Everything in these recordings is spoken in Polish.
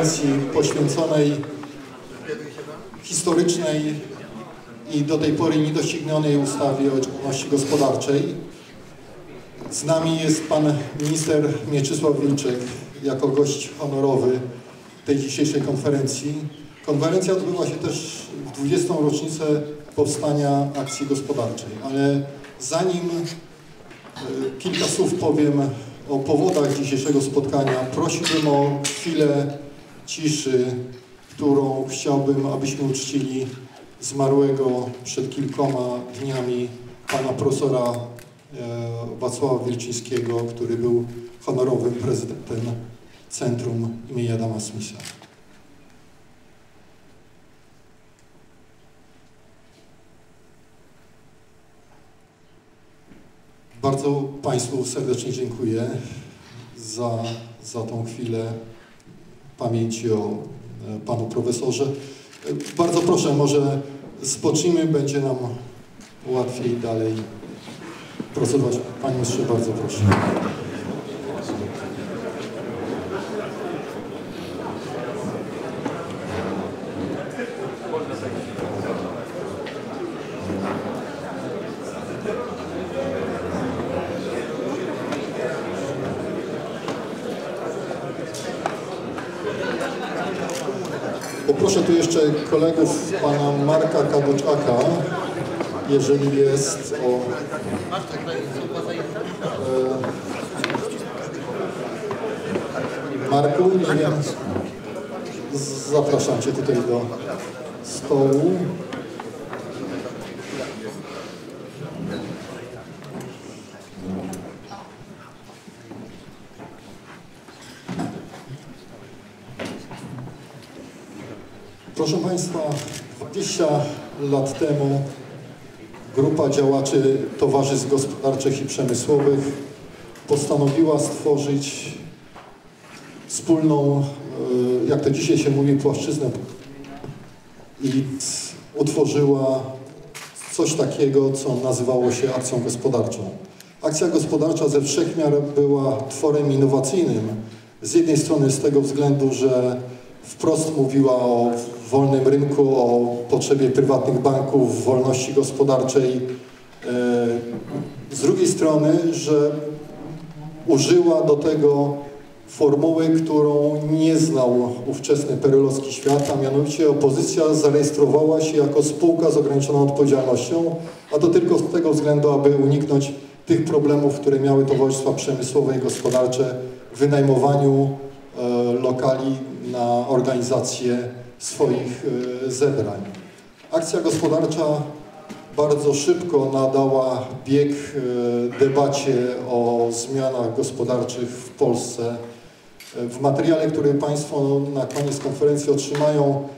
konferencji poświęconej historycznej i do tej pory niedoścignionej ustawie o działalności gospodarczej. Z nami jest pan minister Mieczysław Wilczek jako gość honorowy tej dzisiejszej konferencji. Konferencja odbyła się też w 20. rocznicę powstania akcji gospodarczej, ale zanim y, kilka słów powiem o powodach dzisiejszego spotkania, prosiłbym o chwilę ciszy, którą chciałbym, abyśmy uczcili zmarłego przed kilkoma dniami pana profesora e, Wacława Wilczyńskiego, który był honorowym prezydentem Centrum imienia Adama Smitha. Bardzo Państwu serdecznie dziękuję za, za tą chwilę pamięci o e, Panu Profesorze. E, bardzo proszę, może spocznijmy, będzie nam łatwiej dalej procedować. Panie Ministrze, bardzo proszę. Poproszę tu jeszcze kolegów pana Marka Kabuczaka, jeżeli jest o... E, Marku, nie wiem, zapraszam Cię tutaj do stołu. Proszę Państwa, 20 lat temu grupa działaczy towarzystw gospodarczych i przemysłowych postanowiła stworzyć wspólną, e, jak to dzisiaj się mówi, płaszczyznę i utworzyła coś takiego, co nazywało się akcją gospodarczą. Akcja gospodarcza ze wszechmiar była tworem innowacyjnym. Z jednej strony z tego względu, że wprost mówiła o wolnym rynku, o potrzebie prywatnych banków, wolności gospodarczej. E, z drugiej strony, że użyła do tego formuły, którą nie znał ówczesny perelowski świat, a mianowicie opozycja zarejestrowała się jako spółka z ograniczoną odpowiedzialnością, a to tylko z tego względu, aby uniknąć tych problemów, które miały towarzystwa przemysłowe i gospodarcze w wynajmowaniu e, lokali na organizację swoich e, zebrań. Akcja gospodarcza bardzo szybko nadała bieg e, debacie o zmianach gospodarczych w Polsce. E, w materiale, który Państwo na koniec konferencji otrzymają,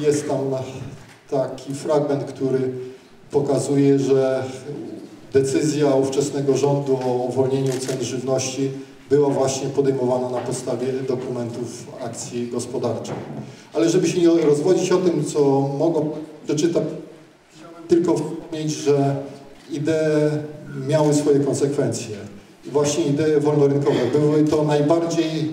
jest tam taki fragment, który pokazuje, że decyzja ówczesnego rządu o uwolnieniu cen żywności była właśnie podejmowana na podstawie dokumentów akcji gospodarczej. Ale żeby się nie rozwodzić o tym, co mogą przeczytać, tylko wspomnieć, że idee miały swoje konsekwencje. Właśnie idee wolnorynkowe były to najbardziej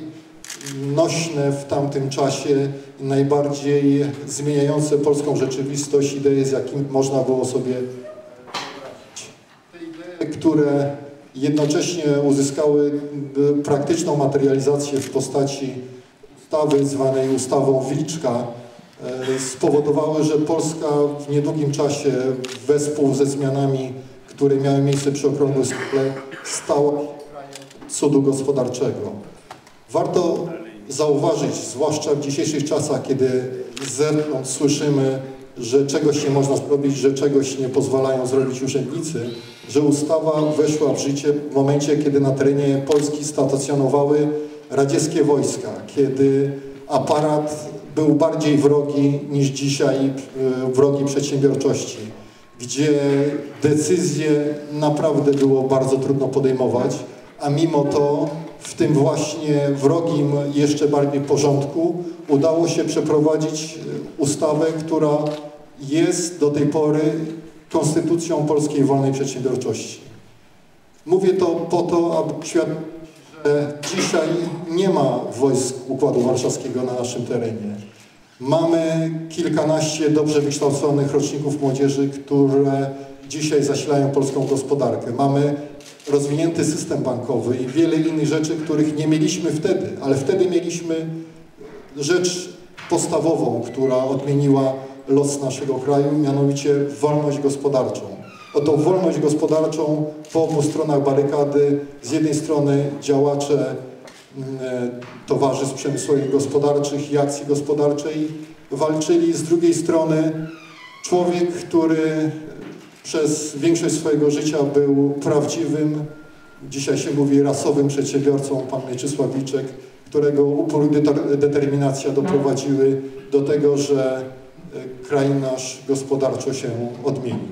nośne w tamtym czasie, najbardziej zmieniające polską rzeczywistość idee, z jakim można było sobie te jednocześnie uzyskały praktyczną materializację w postaci ustawy zwanej ustawą Wilczka, e, spowodowały, że Polska w niedługim czasie wespół ze zmianami, które miały miejsce przy okrągłym stole, stała cudu gospodarczego. Warto zauważyć, zwłaszcza w dzisiejszych czasach, kiedy z zewnątrz słyszymy, że czegoś nie można zrobić, że czegoś nie pozwalają zrobić urzędnicy, że ustawa weszła w życie w momencie, kiedy na terenie Polski stacjonowały radzieckie wojska, kiedy aparat był bardziej wrogi niż dzisiaj e, wrogi przedsiębiorczości, gdzie decyzje naprawdę było bardzo trudno podejmować, a mimo to w tym właśnie wrogim jeszcze bardziej porządku udało się przeprowadzić e, ustawę, która jest do tej pory konstytucją polskiej wolnej przedsiębiorczości. Mówię to po to, aby świadczyć, że Dzisiaj nie ma wojsk Układu Warszawskiego na naszym terenie. Mamy kilkanaście dobrze wykształconych roczników młodzieży, które dzisiaj zasilają polską gospodarkę. Mamy rozwinięty system bankowy i wiele innych rzeczy, których nie mieliśmy wtedy, ale wtedy mieliśmy rzecz podstawową, która odmieniła los naszego kraju, mianowicie wolność gospodarczą. O tą wolność gospodarczą po obu stronach barykady, z jednej strony działacze mm, e, towarzystw przemysłowych gospodarczych i akcji gospodarczej walczyli, z drugiej strony człowiek, który przez większość swojego życia był prawdziwym, dzisiaj się mówi rasowym przedsiębiorcą, pan Mieczysław Wiczek, którego upór i deter- determinacja doprowadziły do tego, że e, kraj nasz gospodarczo się odmienił.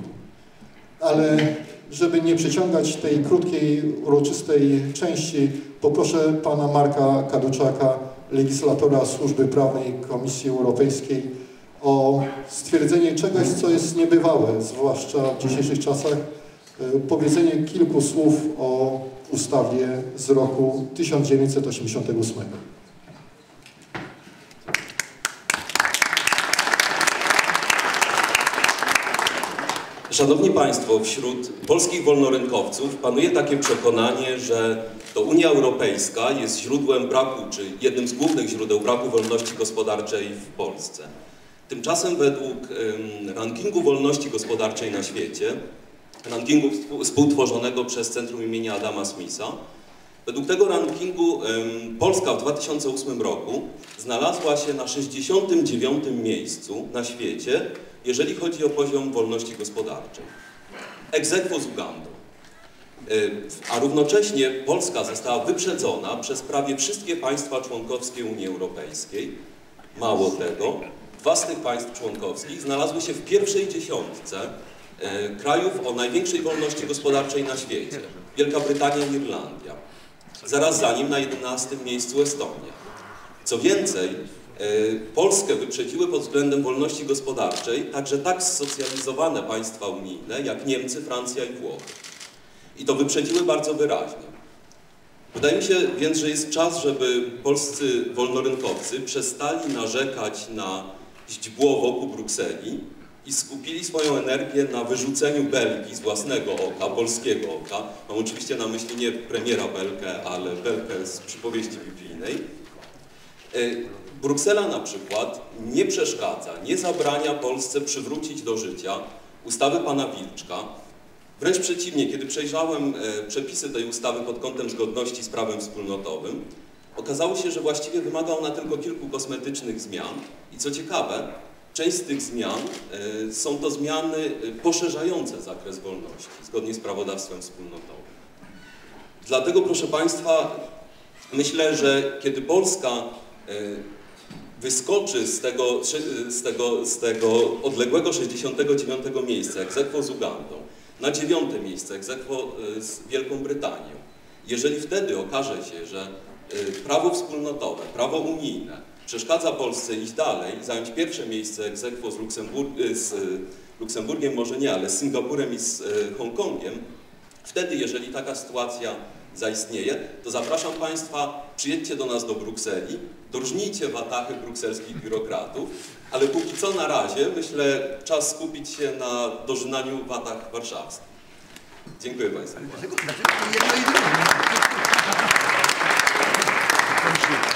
Ale żeby nie przeciągać tej krótkiej, uroczystej części, poproszę pana Marka Kaduczaka, legislatora Służby Prawnej Komisji Europejskiej, o stwierdzenie czegoś, co jest niebywałe, zwłaszcza w dzisiejszych czasach, e, powiedzenie kilku słów o ustawie z roku 1988. Szanowni Państwo, wśród polskich wolnorynkowców panuje takie przekonanie, że to Unia Europejska jest źródłem braku, czy jednym z głównych źródeł braku wolności gospodarczej w Polsce. Tymczasem według rankingu wolności gospodarczej na świecie, rankingu współ- współtworzonego przez Centrum imienia Adama Smitha, według tego rankingu Polska w 2008 roku znalazła się na 69. miejscu na świecie, jeżeli chodzi o poziom wolności gospodarczej. Egzekwo z Ugandą. Y, A równocześnie Polska została wyprzedzona przez prawie wszystkie państwa członkowskie Unii Europejskiej. Mało tego, tych państw członkowskich znalazły się w pierwszej dziesiątce y, krajów o największej wolności gospodarczej na świecie. Wielka Brytania i Irlandia. Zaraz za nim na 11 miejscu Estonia. Co więcej, e, Polskę wyprzedziły pod względem wolności gospodarczej także tak zsocjalizowane państwa unijne jak Niemcy, Francja i Włochy. I to wyprzedziły bardzo wyraźnie. Wydaje mi się więc, że jest czas, żeby polscy wolnorynkowcy przestali narzekać na źdźbło wokół Brukseli i skupili swoją energię na wyrzuceniu Belgii z własnego oka, polskiego oka. Mam oczywiście na myśli nie premiera Belkę, ale Belkę z przypowieści biblijnej. Y, Bruksela na przykład nie przeszkadza, nie zabrania Polsce przywrócić do życia ustawy pana Wilczka. Wręcz przeciwnie, kiedy przejrzałem e, przepisy tej ustawy pod kątem zgodności z prawem wspólnotowym, okazało się, że właściwie wymaga ona tylko kilku kosmetycznych zmian i co ciekawe, część z tych zmian e, są to zmiany e, poszerzające zakres wolności, zgodnie z prawodawstwem wspólnotowym. Dlatego, proszę Państwa, myślę, że kiedy Polska e, wyskoczy z tego, z tego, z tego odległego 69 miejsca, egzekwo z Ugandą, na dziewiąte miejsce, egzekwo z Wielką Brytanią, jeżeli wtedy okaże się, że prawo wspólnotowe, prawo unijne przeszkadza Polsce iść dalej zająć pierwsze miejsce egzekwo z, Luksemburg, e, z e, Luksemburgiem, może nie, ale z Singapurem i z Hongkongiem, Wtedy, jeżeli taka sytuacja zaistnieje, to zapraszam Państwa, przyjedźcie do nas do Brukseli, dorżnijcie watachy brukselskich biurokratów, ale póki co na razie, myślę, czas skupić się na dożynaniu watach warszawskich. Dziękuję Państwu. Dlaczego, dlaczego jedno i drugie? Thank you.